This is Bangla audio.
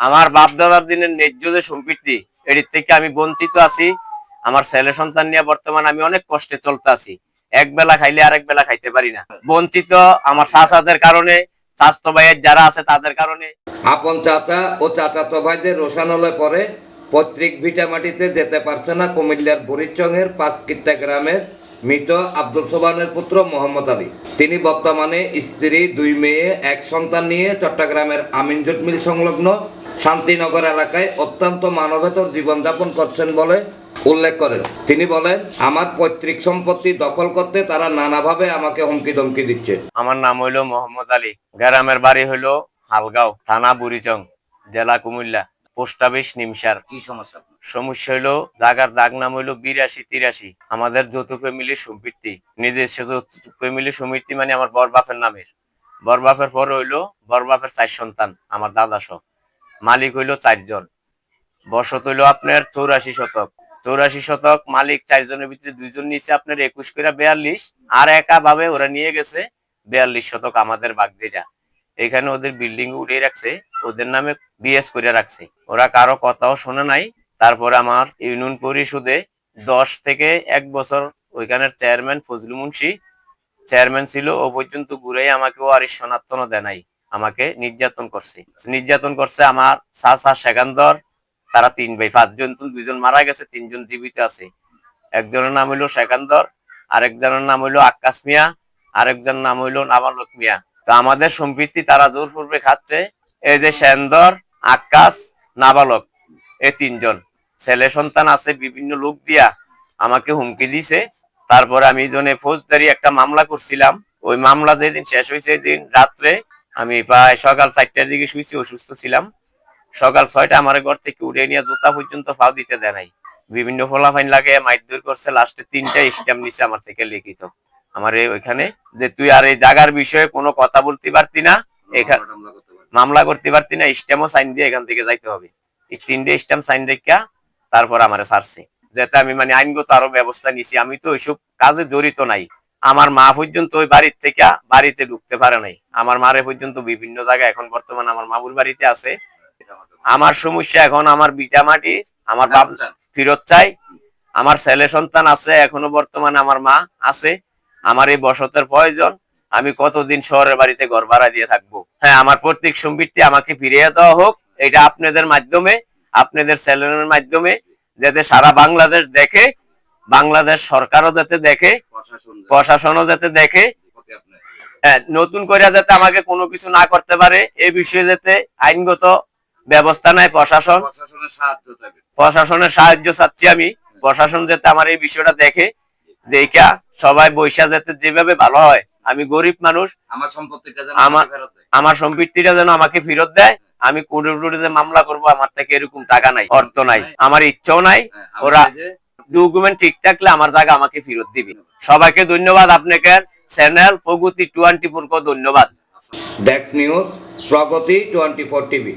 আমার বাপ দাদার দিনের ন্যায্য যে সম্পত্তি, এটির থেকে আমি বঞ্চিত আছি। আমার ছেলে সন্তান নিয়ে বর্তমান আমি অনেক কষ্টে চলতে আছি। এক বেলা খাইলে আরেক বেলা খাইতে পারি না। বঞ্চিত আমার চাচাদের কারণে স্বাস্থ্য ভাইয়ের যারা আছে তাদের কারণে। আপন চাচা ও ভাইদের রোশান হলে পরে পৈতৃক ভিটামাটিতে যেতে পারছে না কুমিল্লার বুড়িচংয়ের পাঁচকিট্টা গ্রামের মৃত আব্দুল সোবানের পুত্র মোহাম্মদ আলী। তিনি বর্তমানে স্ত্রী, দুই মেয়ে, এক সন্তান নিয়ে চট্টগ্রামের আমিনজুট মিল সংলগ্ন শান্তিনগর এলাকায় অত্যন্ত মানবেতর জীবনযাপন করছেন বলে উল্লেখ করেন। তিনি বলেন আমার পৈতৃক সম্পত্তি দখল করতে তারা নানাভাবে আমাকে হুমকি ধমকি দিচ্ছে। আমার নাম হইল মোহাম্মদ আলী। গ্রামের বাড়ি হইল হালগাঁও থানা বুড়িচং জেলা কুমিল্লা পোস্ট অফিস নিমসার। কি সমস্যা? সমস্যা হইল জাগার দাগ নাম হইল বিরাশি তিরাশি। আমাদের যৌথ ফ্যামিলির সম্পত্তি নিজস্ব যৌথ ফ্যামিলির সম্পত্তি মানে আমার বর বাপের নামের। বর বাপের পর হইল বর বাপের চার সন্তান আমার দাদা সহ মালিক হইল চারজন। বসত হইল আপনার চৌরাশি শতক। চৌরাশি শতক মালিক চারজনের ভিতরে দুইজন নিচে আপনার একুশ করে বেয়াল্লিশ। আর একা ভাবে ওরা নিয়ে গেছে বেয়াল্লিশ শতক আমাদের বাগ যেটা এখানে ওদের বিল্ডিং উঠে রাখছে, ওদের নামে বিএস করে রাখছে। ওরা কারও কথাও শোনে নাই। তারপরে আমার ইউনিয়ন পরিষদে দশ থেকে এক বছর ওইখানের চেয়ারম্যান ফজলু মুন্সি চেয়ারম্যান ছিল, ও পর্যন্ত ঘুরেই আমাকে ও আর সনাতনও দেয় নাই। আমাকে নির্যাতন করছে। নির্যাতন করছে আমার চাচা সেকান্দর, তারা তিন ভাই, পাঁচজন তো দুইজন মারা গেছে, তিনজন জীবিত আছে। একজনের নাম হইল সেকান্দর, আরেকজনের নাম হইল আকাশ মিয়া, আরেকজনের নাম হইল নাবালক মিয়া। তো আমাদের সম্পত্তি তারা দূর পূর্বে খাচ্ছে, এই যে সেন্দর আকাশ নাবালক, এই তিনজন। ছেলে সন্তান আছে, বিভিন্ন লোক দিয়া আমাকে হুমকি দিছে। তারপরে আমি জনে ফৌজদারি একটা মামলা করছিলাম। ওই মামলা যেদিন শেষ হয়েছে দিন রাত্রে আমি প্রায় সকাল চারটার দিকে শুয়েছি অসুস্থ ছিলাম। সকাল ছয়টা আমার ঘর থেকে উঠে নিয়ে জুতা পর্যন্ত ফাও দিতে দেয় নাই। বিভিন্ন ফলাফাইন লাগে মাইদুর করছে লাস্টে তিনটা স্ট্যাম্প নিছে আমার থেকে লিখিত। আমার ওইখানে যে তুই আর এই জায়গার বিষয়ে কোনো কথা বলতে পারতি না এখানে মামলা করতে পারতি না। স্ট্যাম্পও সাইন দিয়ে এখান থেকে যাইতে হবে। এই তিনটে স্ট্যাম্প সাইন রেখা তারপর আমার ছাড়ছে। যাতে আমি মানে আইনগত আরও ব্যবস্থা নিছি। আমি তো ওইসব কাজে জড়িত নাই। আমার মা পর্যন্ত ওই বাড়ির থেকে বাড়িতে ঢুকতে পারে নাই। আমার মারে পর্যন্ত বিভিন্ন জায়গায় এখন বর্তমান আমার মামুর বাড়িতে আছে। আমার সমস্যা এখন আমার বিটা মাটি আমার বাপ ফেরত চাই। আমার ছেলে সন্তান আছে এখনও বর্তমানে আমার মা আছে। আমার এই বসতের প্রয়োজন। আমি কতদিন শহরের বাড়িতে ঘর ভাড়া দিয়ে থাকব? হ্যাঁ আমার প্রত্যেক সম্পত্তি আমাকে ফিরিয়ে দেওয়া হোক। এটা আপনাদের মাধ্যমে আপনাদের চ্যানেলের মাধ্যমে যাতে সারা বাংলাদেশ দেখে বাংলাদেশ সরকারও যাতে দেখে প্রশাসনও যাতে দেখে হ্যাঁ, নতুন করে যাতে আমাকে কোনো কিছু না করতে পারে এই বিষয়ে যাতে আইনগত ব্যবস্থা নেয় প্রশাসন প্রশাসনের সাহায্য চাচ্ছি আমি। প্রশাসন যাতে আমার এই বিষয়টা দেখে দেখা সবাই বৈশা যাতে যেভাবে ভালো হয়। আমি গরিব মানুষ। আমার সম্পত্তিটা যেন আমার- সম্পত্তিটা যেন আমাকে ফেরত দেয়। আমি কোটি কোটি যে মামলা করব আমার থেকে এরকম টাকা নাই অর্থ নাই আমার ইচ্ছাও নাই। হ্যাঁ, ওরা- ডকুমেন্ট ঠিক থাকলে আমার জায়গা আমাকে ফেরত দিবি। সবাইকে ধন্যবাদ আপনাকে। চ্যানেল প্রগতি টোয়েন্টি ফোর ধন্যবাদ। ডেক্স news Pragati twenty four TV.